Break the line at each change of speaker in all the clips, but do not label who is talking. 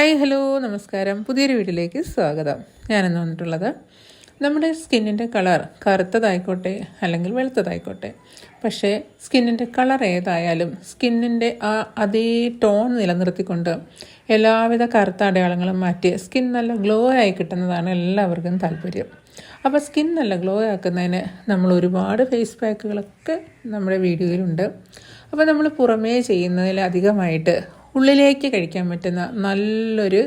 Hi hello നമസ്കാരം. പുതിയൊരു വീഡിയോയിലേക്ക് സ്വാഗതം. ഞാനിന്ന് വന്നിട്ടുള്ളത് നമ്മുടെ സ്കിന്നിന്റെ കളർ കറുത്തതായിക്കോട്ടെ അല്ലെങ്കിൽ വെളുത്തതായിക്കോട്ടെ. പക്ഷേ സ്കിന്നിന്റെ കളർ ഏതായാലും സ്കിന്നിന്റെ ആ അതേ ടോൺ നിലനിർത്തിക്കൊണ്ട് എല്ലാവിധ കറുത്ത അടയാളങ്ങളും മാറ്റി സ്കിൻ നല്ല ഗ്ലോ ആയി കിട്ടുന്നതാണ് എല്ലാവർക്കും താല്പര്യം. അപ്പോൾ സ്കിൻ നല്ല ഗ്ലോ ആക്കുന്നതിന് നമ്മൾ ഒരുപാട് ഫേസ് പാക്കുകളൊക്കെ നമ്മുടെ വീഡിയോയിലുണ്ട്. അപ്പോൾ നമ്മൾ പുറമേ ചെയ്യുന്നതിലധികമായിട്ട് ഉള്ളിലേക്ക് കഴിക്കാൻ പറ്റുന്ന നല്ലൊരു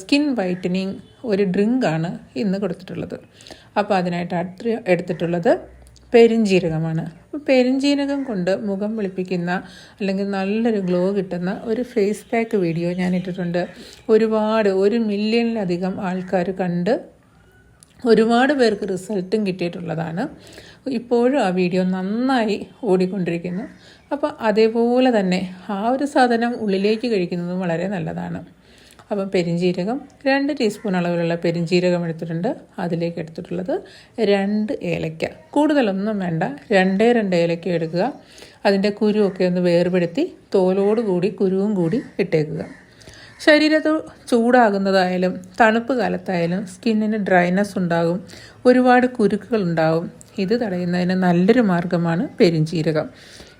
സ്കിൻ വൈറ്റനിങ് ഒരു ഡ്രിങ്കാണ് ഇന്ന് കൊടുത്തിട്ടുള്ളത്. അപ്പോൾ അതിനായിട്ട് അടുത്ത് എടുത്തിട്ടുള്ളത് പെരിഞ്ജീരകമാണ് അപ്പോൾ പെരിഞ്ജീരകം കൊണ്ട് മുഖം വെളുപ്പിക്കുന്ന അല്ലെങ്കിൽ നല്ലൊരു ഗ്ലോ കിട്ടുന്ന ഒരു ഫേസ് പാക്ക് വീഡിയോ ഞാൻ ഇട്ടിട്ടുണ്ട്. ഒരുപാട് ഒരു മില്യണിലധികം ആൾക്കാർ കണ്ട് ഒരുപാട് പേർക്ക് റിസൾട്ടും കിട്ടിയിട്ടുള്ളതാണ്. ഇപ്പോഴും ആ വീഡിയോ നന്നായി ഓടിക്കൊണ്ടിരിക്കുന്നു. അപ്പോൾ അതേപോലെ തന്നെ ആ ഒരു സാധനം ഉള്ളിലേക്ക് കഴിക്കുന്നതും വളരെ നല്ലതാണ്. അപ്പം പെരിഞ്ജീരകം രണ്ട് ടീസ്പൂൺ അളവിലുള്ള പെരിഞ്ജീരകം എടുത്തിട്ടുണ്ട്. അതിലേക്ക് എടുത്തിട്ടുള്ളത് രണ്ട് ഏലക്ക. കൂടുതലൊന്നും വേണ്ട. രണ്ടേ രണ്ട് ഏലക്ക എടുക്കുക. അതിന്റെ കുരുവൊക്കെ ഒന്ന് വേർപെടുത്തി തോലോട് കൂടി കുരുവും കൂടി ഇട്ടേക്കുക. ശരീരത്ത് ചൂടാകുന്നതായാലും തണുപ്പ് കാലത്തായാലും സ്കിന്നിന് ഡ്രൈനെസ് ഉണ്ടാകും ഒരുപാട് കുരുക്കുകൾ ഉണ്ടാകും. ഇത് തടയുന്നതിന് നല്ലൊരു മാർഗമാണ് പെരുംജീരകം.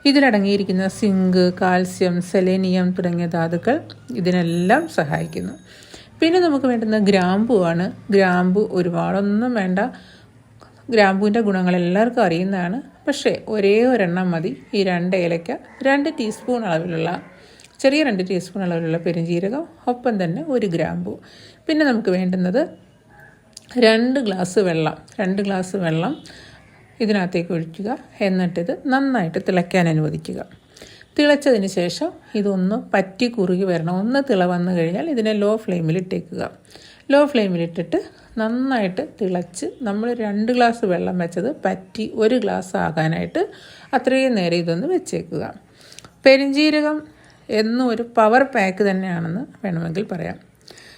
ഇതിലടങ്ങിയിരിക്കുന്ന സിങ്ക് കാൽസ്യം സെലേനിയം തുടങ്ങിയ ധാതുക്കൾ ഇതിനെല്ലാം സഹായിക്കുന്നു. പിന്നെ നമുക്ക് വേണ്ടുന്ന ഗ്രാമ്പുവാണ് ഗ്രാമ്പു ഒരുപാടൊന്നും വേണ്ട. ഗ്രാമ്പുവിന്റെ ഗുണങ്ങൾ എല്ലാവർക്കും അറിയുന്നതാണ്. പക്ഷേ ഒരേ ഒരെണ്ണം മതി. ഈ രണ്ട് ഏലയ്ക്ക രണ്ട് ടീസ്പൂൺ അളവിലുള്ള ചെറിയ രണ്ട് ടീസ്പൂൺ അളവിലുള്ള പെരുംജീരകം ഒപ്പം തന്നെ ഒരു ഗ്രാമ്പു. പിന്നെ നമുക്ക് വേണ്ടുന്നത് രണ്ട് ഗ്ലാസ് വെള്ളം രണ്ട് ഗ്ലാസ് വെള്ളം ഇതിനകത്തേക്ക് ഒഴിക്കുക. എന്നിട്ടിത് നന്നായിട്ട് തിളയ്ക്കാൻ അനുവദിക്കുക. തിളച്ചതിന് ശേഷം ഇതൊന്ന് പറ്റി കുറുകി വരണം. ഒന്ന് തിള വന്നു കഴിഞ്ഞാൽ ഇതിനെ ലോ ഫ്ലെയിമിൽ ഇട്ടേക്കുക. ലോ ഫ്ലെയിമിലിട്ടിട്ട് നന്നായിട്ട് തിളച്ച് നമ്മൾ രണ്ട് ഗ്ലാസ് വെള്ളം വെച്ചത് പറ്റി ഒരു ഗ്ലാസ് ആകാനായിട്ട് അത്രയും നേരം ഇതൊന്ന് വെച്ചേക്കുക. പെരിഞ്ജീരകം എന്നും ഒരു പവർ പാക്ക് തന്നെയാണെന്ന് വേണമെങ്കിൽ പറയാം.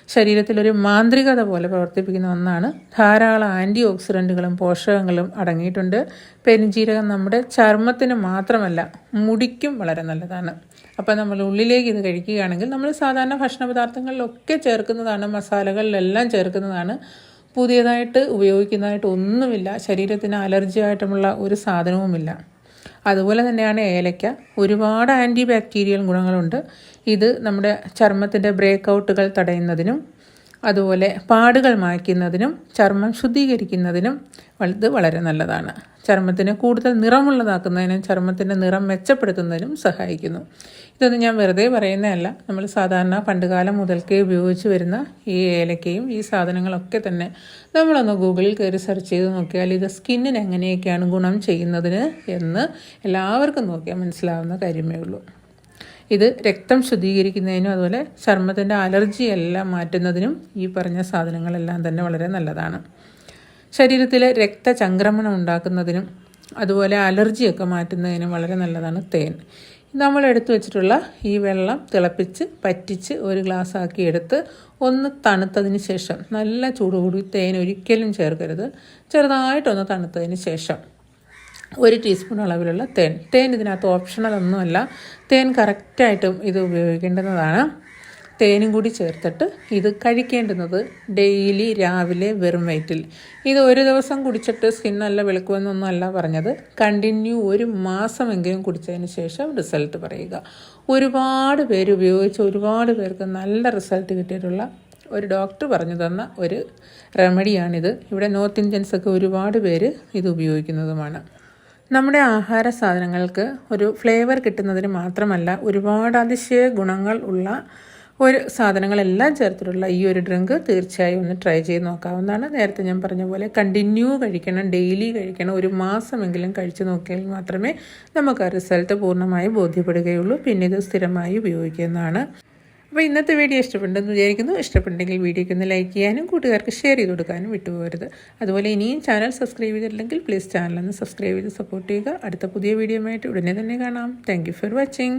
ശരീരത്തിലൊരു മാന്ത്രികത പോലെ പ്രവർത്തിപ്പിക്കുന്ന ഒന്നാണ്. ധാരാളം ആന്റി ഓക്സിഡന്റുകളും പോഷകങ്ങളും അടങ്ങിയിട്ടുണ്ട്. പെരിഞ്ജീരകം നമ്മുടെ ചർമ്മത്തിന് മാത്രമല്ല മുടിക്കും വളരെ നല്ലതാണ്. അപ്പോൾ നമ്മൾ ഉള്ളിലേക്ക് ഇത് കഴിക്കുകയാണെങ്കിൽ നമ്മൾ സാധാരണ ഭക്ഷണ പദാർത്ഥങ്ങളിലൊക്കെ ചേർക്കുന്നതാണ് മസാലകളിലെല്ലാം ചേർക്കുന്നതാണ്. പുതിയതായിട്ട് ഉപയോഗിക്കുന്നതായിട്ട് ഒന്നുമില്ല. ശരീരത്തിന് അലർജി ആയിട്ടുമുള്ള ഒരു സാധനവുമില്ല. അതുപോലെ തന്നെയാണ് ഏലയ്ക്ക. ഒരുപാട് ആന്റി ബാക്ടീരിയൽ ഗുണങ്ങളുണ്ട്. ഇത് നമ്മുടെ ചർമ്മത്തിന്റെ ബ്രേക്ക് ഔട്ടുകൾ തടയുന്നതിനും അതുപോലെ പാടുകൾ മായ്ക്കുന്നതിനും ചർമ്മം ശുദ്ധീകരിക്കുന്നതിനും ഇത് വളരെ നല്ലതാണ്. ചർമ്മത്തിന് കൂടുതൽ നിറമുള്ളതാക്കുന്നതിനും ചർമ്മത്തിന്റെ നിറം മെച്ചപ്പെടുത്തുന്നതിനും സഹായിക്കുന്നു. ഇതൊന്നും ഞാൻ വെറുതെ പറയുന്നതല്ല. നമ്മൾ സാധാരണ പണ്ടുകാലം മുതൽക്കേ ഉപയോഗിച്ച് വരുന്ന ഈ ഏലക്കയും ഈ സാധനങ്ങളൊക്കെ തന്നെ നമ്മളൊന്ന് ഗൂഗിളിൽ കയറി സെർച്ച് ചെയ്ത് നോക്കിയാൽ ഇത് സ്കിന്നിന് എങ്ങനെയൊക്കെയാണ് ഗുണം ചെയ്യുന്നതിന് എന്ന് എല്ലാവർക്കും നോക്കിയാൽ മനസ്സിലാവുന്ന കാര്യമേ ഉള്ളൂ. ഇത് രക്തം ശുദ്ധീകരിക്കുന്നതിനും അതുപോലെ ചർമ്മത്തിന്റെ അലർജി എല്ലാം മാറ്റുന്നതിനും ഈ പറഞ്ഞ സാധനങ്ങളെല്ലാം തന്നെ വളരെ നല്ലതാണ്. ശരീരത്തിലെ രക്തചംക്രമണം ഉണ്ടാക്കുന്നതിനും അതുപോലെ അലർജിയൊക്കെ മാറ്റുന്നതിനും വളരെ നല്ലതാണ് തേൻ. നമ്മൾ എടുത്തു വെച്ചിട്ടുള്ള ഈ വെള്ളം തിളപ്പിച്ച് പറ്റിച്ച് ഒരു ഗ്ലാസ് ആക്കി എടുത്ത് ഒന്ന് തണുത്തതിന് ശേഷം നല്ല ചൂടുകൂടി തേൻ ഒരിക്കലും ചേർക്കരുത്. ചെറുതായിട്ടൊന്ന് തണുത്തതിന് ശേഷം. ഒരു ടീസ്പൂൺ അളവിലുള്ള തേൻ. തേൻ ഇതിനകത്ത് ഓപ്ഷണൽ ഒന്നുമല്ല. തേൻ കറക്റ്റായിട്ടും ഇത് ഉപയോഗിക്കേണ്ടുന്നതാണ് തേനും കൂടി ചേർത്തിട്ട് ഇത് കഴിക്കേണ്ടുന്നത് ഡെയിലി രാവിലെ വെറും വയറ്റിൽ. ഇത് ഒരു ദിവസം കുടിച്ചിട്ട് സ്കിൻ നല്ല വെളുക്കുമെന്നൊന്നും അല്ല പറഞ്ഞത്. കണ്ടിന്യൂ ഒരു മാസമെങ്കിലും കുടിച്ചതിന് ശേഷം റിസൾട്ട് പറയുക. ഒരുപാട് പേര് ഉപയോഗിച്ച് ഒരുപാട് പേർക്ക് നല്ല റിസൾട്ട് കിട്ടിയിട്ടുള്ള ഒരു ഡോക്ടർ പറഞ്ഞു തന്ന ഒരു റെമഡിയാണിത് ഇവിടെ നോർത്ത് ഇന്ത്യൻസൊക്കെ ഒരുപാട് പേര് ഇത് ഉപയോഗിക്കുന്നതുമാണ്. നമ്മുടെ ആഹാര സാധനങ്ങൾക്ക് ഒരു ഫ്ലേവർ കിട്ടുന്നതിന് മാത്രമല്ല ഒരുപാട് അതിശയ ഗുണങ്ങൾ ഉള്ള ഒരു സാധനങ്ങളെല്ലാം ചേർത്തിട്ടുള്ള ഈ ഒരു ഡ്രിങ്ക് തീർച്ചയായും ഒന്ന് ട്രൈ ചെയ്ത് നോക്കാവുന്നതാണ്. നേരത്തെ ഞാൻ പറഞ്ഞ പോലെ കണ്ടിന്യൂ കഴിക്കണം ഡെയിലി കഴിക്കണം ഒരു മാസമെങ്കിലും കഴിച്ചു നോക്കിയാൽ മാത്രമേ നമുക്ക് ആ റിസൾട്ട് പൂർണമായി ബോധ്യപ്പെടുകയുള്ളൂ. പിന്നെ ഇത് സ്ഥിരമായി ഉപയോഗിക്കുന്നതാണ്. അപ്പോൾ ഇന്നത്തെ വീഡിയോ ഇഷ്ടപ്പെട്ടെന്ന് വിചാരിക്കുന്നു. ഇഷ്ടപ്പെട്ടെങ്കിൽ വീഡിയോയ്ക്ക് ഒന്ന് ലൈക്ക് ചെയ്യാനും കൂട്ടുകാർക്ക് ഷെയർ ചെയ്ത് കൊടുക്കാനും വിട്ടുപോകരുത്. അതുപോലെ ഇനിയും ചാനൽ സബ്സ്ക്രൈബ് ചെയ്തിട്ടില്ലെങ്കിൽ പ്ലീസ് ചാനൽ ഒന്ന് സബ്സ്ക്രൈബ് ചെയ്ത് സപ്പോർട്ട് ചെയ്യുക. അടുത്ത പുതിയ വീഡിയോ ആയിട്ട് ഉടനെ തന്നെ കാണാം. Thank for watching